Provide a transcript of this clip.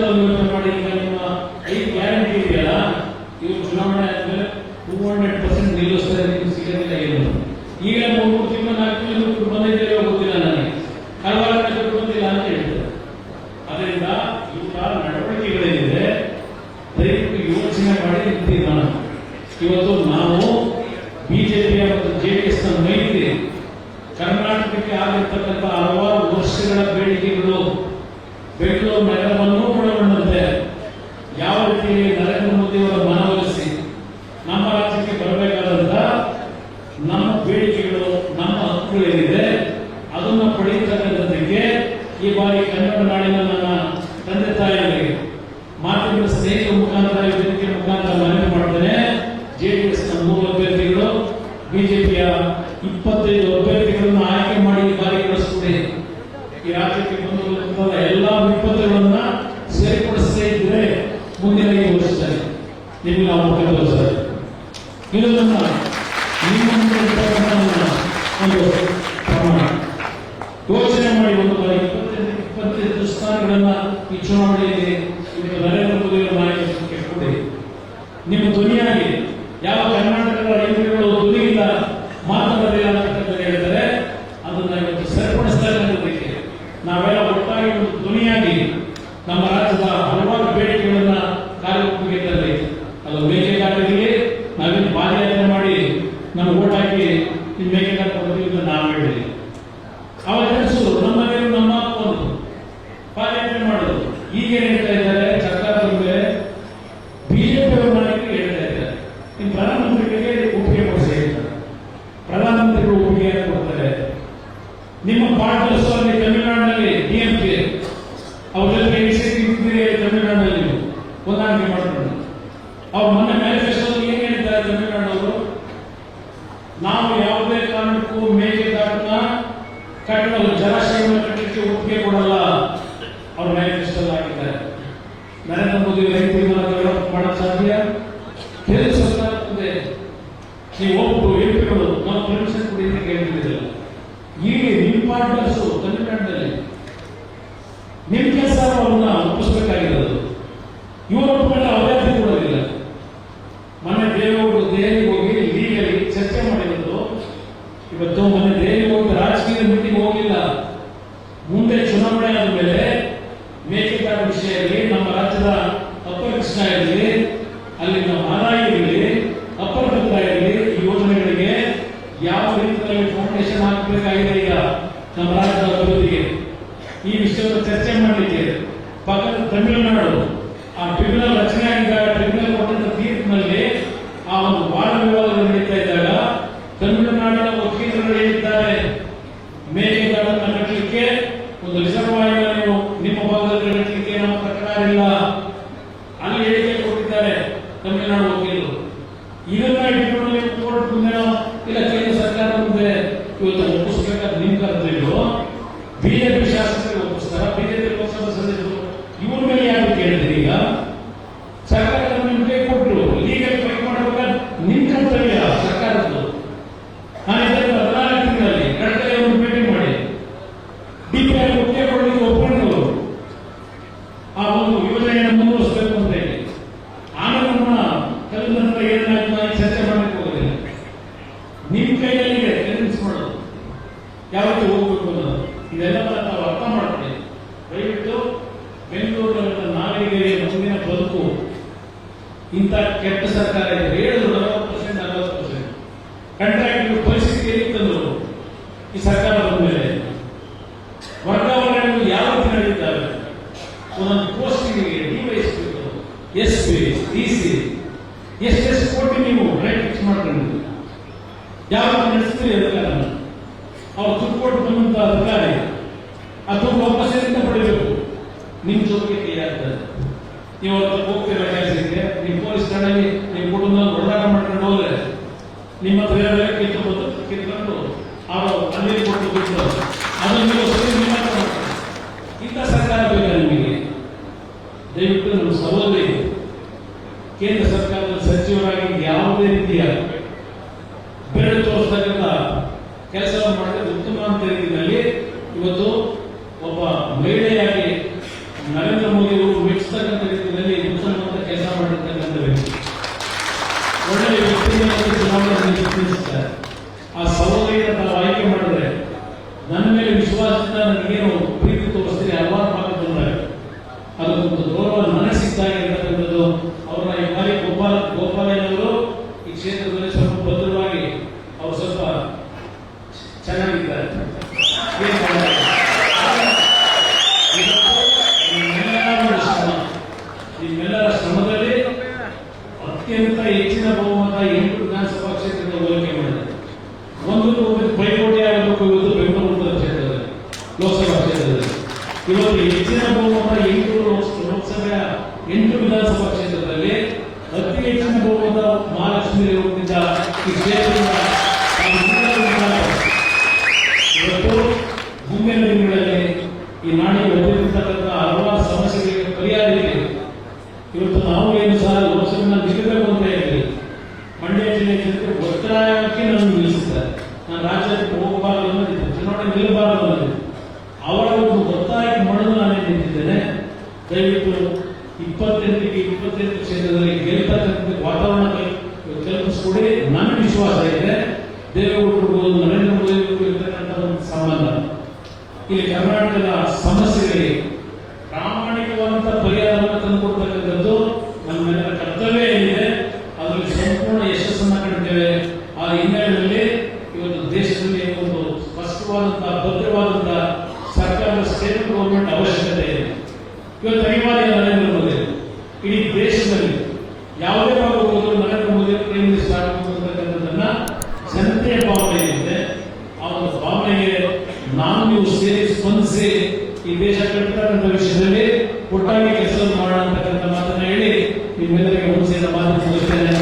ರಾಜ್ಯದಲ್ಲಿ ಯೋಚನೆ ಮಾಡಿ ಗ್ಯಾರಂಟಿ ಚುನಾವಣೆ ಆದ್ಮೇಲೆ ಟೂ ಹಂಡ್ರೆಡ್ ಪರ್ಸೆಂಟ್ ನಿಲ್ಲಿಸ್ತಾರೆ ಈಗ ಮೂರು ಮೂರು ನನಗೆ ಹಲವಾರು ದುಡ್ಡು ಬಂದಿಲ್ಲ ಅಂತ ಹೇಳ್ತಾರೆ. ಅದರಿಂದ ಯೋಚನೆ ಮಾಡಿ ನಿಂತಿದ್ದಾನ ಇವತ್ತು ನಾವು ಬಿಜೆಪಿಯ ಮತ್ತು ಜೆಡಿಎಸ್ ಮೈತ್ರಿ, ಕರ್ನಾಟಕಕ್ಕೆ ಆಗಿರ್ತಕ್ಕಂಥ ಹಲವಾರು ವರ್ಷಗಳ ಬೇಡಿಕೆಗಳು ಬೆಂಗಳೂರು ನಗರವನ್ನು ಒಳಗೊಂಡಂತೆ ಯಾವ ರೀತಿ ನರೇಂದ್ರ ಮೋದಿ ಅವರ ಮನವೊಲಿಸಿ ನಮ್ಮ ರಾಜ್ಯಕ್ಕೆ ಬರಬೇಕಾದಂತ ನಮ್ಮ ಬೇಡಿಕೆಗಳು ನಮ್ಮ ಹಕ್ಕುಗಳೇನಿದೆ ಅದನ್ನು ಪಡೆಯತಕ್ಕಂಥದ್ದಕ್ಕೆ ಈ ಬಾರಿ ಕನ್ನಡ ನಾಡಿನ ನನ್ನ ತಂದೆ ತಾಯಿಗಳಿಗೆ ಮಾತಿನ ಸ್ನೇಹಿತರ ಮುಖಾಂತರ ಈ ವೇದಿಕೆ ಮುಖಾಂತರ ಮನವಿ ಜೆಡಿಎಸ್ನ ಮೂರು ಅಭ್ಯರ್ಥಿಗಳು, ಬಿಜೆಪಿಯ ಇಪ್ಪತ್ತೈದು ಅಭ್ಯರ್ಥಿಗಳನ್ನು ಆಯ್ಕೆ ಮಾಡಿ ಈ ಬಾರಿ ಕಳಿಸುತ್ತೆ. ಈ ರಾಜ್ಯಕ್ಕೆ ಬಂದಿರುವಂತಹ ಎಲ್ಲಾ ವಿಪತ್ತುಗಳನ್ನ ಸರಿಪಡಿಸದೇ ಇದ್ರೆ ಮುಂದಿನ ಈ ವರ್ಷದಲ್ಲಿ ನಿಮಗೆ ನಾವು ತೋರಿಸ್ತಾರೆ ಇದನ್ನ ನಿಮ್ಮ ಒಂದು ಪ್ರಮಾಣ ಯೋಚನೆ ಮಾಡಿ ಒಂದು ಬಾರಿ ಇಪ್ಪತ್ತೈದು ಇಪ್ಪತ್ತೈದು ಸ್ಥಾನಗಳನ್ನ ಈ ಚುನಾವಣೆಯಲ್ಲಿ ನಿಮ್ಮ ನರೇಂದ್ರ ಮೋದಿ ಅವರ ನಾಯಕತ್ವಕ್ಕೆ ಕೊಡಿ ನಿಮ್ಮ ಧ್ವನಿಯಾಗಿ ಯಾವ ಕರ್ನಾಟಕದ ರೈತರುಗಳು ಧ್ವನಿಯಿಂದ ಮಾತನಾಡಿಲ್ಲ ಅಂತಕ್ಕಂಥದ್ದು ಹೇಳಿದರೆ ಅದನ್ನ ಇವತ್ತು ಸರಿಪಡಿಸ್ತಾ ಅನ್ನೋದಕ್ಕೆ ನಾವೆಲ್ಲ ಒಟ್ಟಾಗಿ ಒಂದು ಧ್ವನಿಯಾಗಿ ನಮ್ಮ ರಾಜ್ಯದ ಹಲವಾರು ಬೇಡಿಕೆಗಳನ್ನ ಕಾರ್ಯಕ್ರಮಕ್ಕೆ ತರಲಿ ಅದು ಮೇಕೆದಾಟರಿಗೆ ನಾವೇನು ಪಾದಯಾತ್ರೆ ಮಾಡಿ ನಮ್ಮ ಓಟ್ ಹಾಕಿ ಮೇಕೆದಾಟ ಬರ್ತೀವಿ ಅಂತ ನಾವು ಹೇಳಿದ್ವಿ ಅವಾಗ ನಡೆಸೋದು ನಮ್ಮ ಮನೆಯವರು ನಮ್ಮ ಒಂದು ಪಾದಯಾತ್ರೆ ಮಾಡೋದು ಈಗ ಏನ್ ಹೇಳ್ತಾ ಇದ್ದಾರೆ ಸರ್ಕಾರದ ಮೇಲೆ ಬಿಜೆಪಿ ಅವರ ನಾಯಕರು ಹೇಳ್ತಾ ಇದ್ದಾರೆ ಇನ್ನು ಪ್ರಧಾನಮಂತ್ರಿಗಳಿಗೆ ಒಪ್ಪಿಗೆ ಕೊಡಿಸಿ ಹೇಳ್ತಾರೆ ಪ್ರಧಾನಮಂತ್ರಿಗಳು ಒಪ್ಪಿಗೆ ಕೊಡ್ತಾರೆ ನಿಮ್ಮ ಪಾರ್ಟ್ನರ್ಸ್ ಅಲ್ಲಿ ತಮಿಳುನಾಡಿನಲ್ಲಿ ಡಿಎಂಕೆ ಅವ್ರ ಜೊತೆ ಇಟ್ಟಿದ್ರೆ ತಮಿಳುನಾಡಿನಲ್ಲಿ ನೀವು ಹೊಂದಾಣಿಕೆ ಮಾಡ್ಕೊಂಡು ಅವ್ರು ಮೊನ್ನೆ ಮ್ಯಾನಿಫೆಸ್ಟೋದಲ್ಲಿ ಏನ್ ಹೇಳ್ತಾರೆ ತಮಿಳುನಾಡವರು ನಾವು ಯಾವುದೇ ಕಾರಣಕ್ಕೂ ಮೇಕೆದಾಟನ ಕಟ್ಟಲು ಜಲಾಶಯವನ್ನು ಕಟ್ಟಲಿಕ್ಕೆ ಒಪ್ಪಿಗೆ ಕೊಡಲ್ಲ. ಅವರು ಮ್ಯಾನಿಫೆಸ್ಟೋ ಆಗಿದ್ದಾರೆ ನರೇಂದ್ರ ಮೋದಿ ರೈತರಿಗೆ ಡೆವಲಪ್ ಮಾಡಕ್ ಸಾಧ್ಯ? ಕೇಂದ್ರ ನೀವು ಒಬ್ಬರು ಎಂಪಿಗಳು ನಾವು ಪರ್ಮಿಷನ್ ಕೊಡಿ ಅಂತ ಕೇಳ್ತಿದ್ದಿಲ್ಲ ಈಗ ನಿಮ್ಮ ತಮಿಳುನಾಡಿನಲ್ಲಿ ನಿಮ್ಮ ಕೆಲಸ ಅವ್ರನ್ನ ಒಪ್ಪಿಸ್ಬೇಕಾಗಿರೋದು ಇಂಥ ಕೆಟ್ಟ ಸರ್ಕಾರ ಇದೆ. ಹೇಳಿದ್ರು ನಲವತ್ತು ಪರ್ಸೆಂಟ್ ನಲವತ್ತು ಪರ್ಸೆಂಟ್ ಕಂಟ್ರಾಕ್ಟ್ ಪರಿಸ್ಥಿತಿ ಎಲ್ಲಿ ತಂದರು? ಈ ಸರ್ಕಾರ ಬಂದ ಮೇಲೆ. ವರ್ಗಾವಣೆಗಳು ಯಾವ ರೀತಿ ನಡೆಯುತ್ತಾರೆ? ಒಂದೊಂದು ಪೋಸ್ಟಿಂಗ್ ಡಿವೈಎಸ್ಪಿಗಳು ಎಸ್ ಪಿ ಡಿ ಸಿ ಎಷ್ಟೆಷ್ಟು ಕೋಟಿ ನೀವು ರೇಟ್ ಫಿಕ್ಸ್ ಮಾಡ್ಕೊಂಡಿದ್ದೀರಿ? ಯಾವ ನಡೆಸ್ತೀರಿ ಅಧಿಕಾರನ? ಅವ್ರು ದುಡ್ಡು ಕೊಟ್ಟು ಬಂದಂತ ಅಧಿಕಾರಿ, ಆ ದುಡ್ಡು ವಾಪಸ್ ಎಂತ ಪಡಿಬೇಕು ನಿಮ್ ಜೊತೆಗೆ ಕೈ ಆಗ್ತದೆ ನೀವು ಹೋಗ್ತೀರ? ನೀವು ಪೊಲೀಸ್ ಠಾಣೆಗೆ ನೀವು ಕುಟುಂಬ ಹೊಡೆದಾಟ ಮಾಡ್ಕೊಂಡು ಹೋದ್ರೆ ನಿಮ್ಮ ಹತ್ರ ಇರೋದೆಲ್ಲ ಕಿತ್ಕೊಂಡು ಕಿತ್ಕೊಂಡು ಅವರು ಅಲ್ಲಿ ಕೊಟ್ಟು ಬಿಟ್ಟು ಅದನ್ನು ನೀವು ಸರಿ ನಿಮ್ಮ. ಇಂಥ ಸರ್ಕಾರ ಬೇಕಾ ನಿಮಗೆ ದಯವಿಟ್ಟು ನಮ್ಮ ಸಹೋದರಿ, ಕೇಂದ್ರ ಸರ್ಕಾರದ ಸಚಿವರಾಗಿ ಯಾವುದೇ ರೀತಿಯ ಬೆರಳು ತೋರಿಸ್ತಕ್ಕಂಥ ಕೆಲಸವನ್ನು ಮಾಡಿದ್ರೆ ಆ ಸೌಲಭ್ಯ ತಾವು ಆಯ್ಕೆ ಮಾಡಿದ್ರೆ ನನ್ನ ಮೇಲೆ ವಿಶ್ವಾಸದಿಂದ ನನಗೇನು ಪ್ರೀತಿ ಮಹಾಲಕ್ಷ್ಮಿ ಲೇಔಟ್ನಿಂದ ಈ ಕ್ಷೇತ್ರದಿಂದ ಇವತ್ತು ಈ ಹಲವಾರು ಸಮಸ್ಯೆಗಳಿಗೆ ಪರಿಹಾರ ಇವತ್ತು ನಾವು ಏನು ಸಹ ಲೋಕಸಭೆನ ನಿಲ್ಲಬೇಕು ಅಂತ ಹೇಳಿ ಮಂಡ್ಯ ಜಿಲ್ಲೆ ಒತ್ತಾಯಕ್ಕೆ ನಾನು ನಿಲ್ಲಿಸಿದ್ದಾರೆ. ನಾನು ರಾಜ್ಯಕ್ಕೆ ಹೋಗಬಾರದು ಅನ್ನೋದಿದ್ದೆ ಚುನಾವಣೆ ನಿಲ್ಲಬಾರದು ಅನ್ನೋದಿದೆ ಅವರ ಒಂದು ಒತ್ತಾಯಕ್ಕೆ ಇಪ್ಪತ್ತೆಂಟಿಗೆ ಇಪ್ಪತ್ತೆಂಟು ಕ್ಷೇತ್ರದಲ್ಲಿ ಕಲ್ಪಿಸ್ಕೊಡಿ ನನ್ನ ವಿಶ್ವಾಸ ಇದೆ ದೇವೇಗೌಡರು ನರೇಂದ್ರ ಮೋದಿ ಇರ್ತಕ್ಕಂಥ ಒಂದು ಸಂಬಂಧ. ಇಲ್ಲಿ ಕರ್ನಾಟಕದ ಸಮಸ್ಯೆಗಳಿಗೆ ಪ್ರಾಮಾಣಿಕವಾದಂತಹ ಪರಿಹಾರವನ್ನು ತಂದುಕೊಡ್ತಕ್ಕಂಥದ್ದು ನಮ್ಮೆಲ್ಲರ ಕರ್ತವ್ಯ ಏನಿದೆ, ಅದರಲ್ಲಿ ಸಂಪೂರ್ಣ ಯಶಸ್ಸನ್ನ ಕಂಡಿದ್ದೇವೆ. ಆ ಹಿನ್ನೆಲೆಯಲ್ಲಿ ಇವತ್ತು ದೇಶದಲ್ಲಿ ಒಂದು ಸ್ಪಷ್ಟವಾದಂಥ ಭದ್ರವಾದಂಥ ಸರ್ಕಾರದ ಸ್ಟೇಟ್ ಗೌರ್ಮೆಂಟ್ ಅವಶ್ಯಕತೆ ಇದೆ. ಇವತ್ತು ಅನಿವಾರ್ಯ ನರೇಂದ್ರ ಮೋದಿ, ಇಡೀ ದೇಶದಲ್ಲಿ ಯಾವುದೇ ಭಾಗ ಹೋದರೂ ನರೇಂದ್ರ ಮೋದಿ ಪ್ರೈಮ್ ಮಿನಿಸ್ಟರ್ ಆಗಬೇಕು ಅಂತಕ್ಕಂಥದ್ದನ್ನ ಜನತೆಯ ಭಾವನೆ ಏನಿದೆ ಆ ಒಂದು ಭಾವನೆಗೆ ನಾನು ನೀವು ಸೇರಿ ಸ್ಪಂದಿಸಿ ಈ ದೇಶ ಕಟ್ಟತಕ್ಕಂಥ ವಿಷಯದಲ್ಲಿ ಒಟ್ಟಾಗಿ ಕೆಲಸ ಮಾಡೋಣ ಅಂತಕ್ಕಂಥ ಮಾತನ್ನ ಹೇಳಿ ನಿಮ್ಮೆಲ್ಲರಿಗೆ ಮುಂಚೆಯಿಂದ ಮಾತು ಮುಗಿಸ್ತೇನೆ.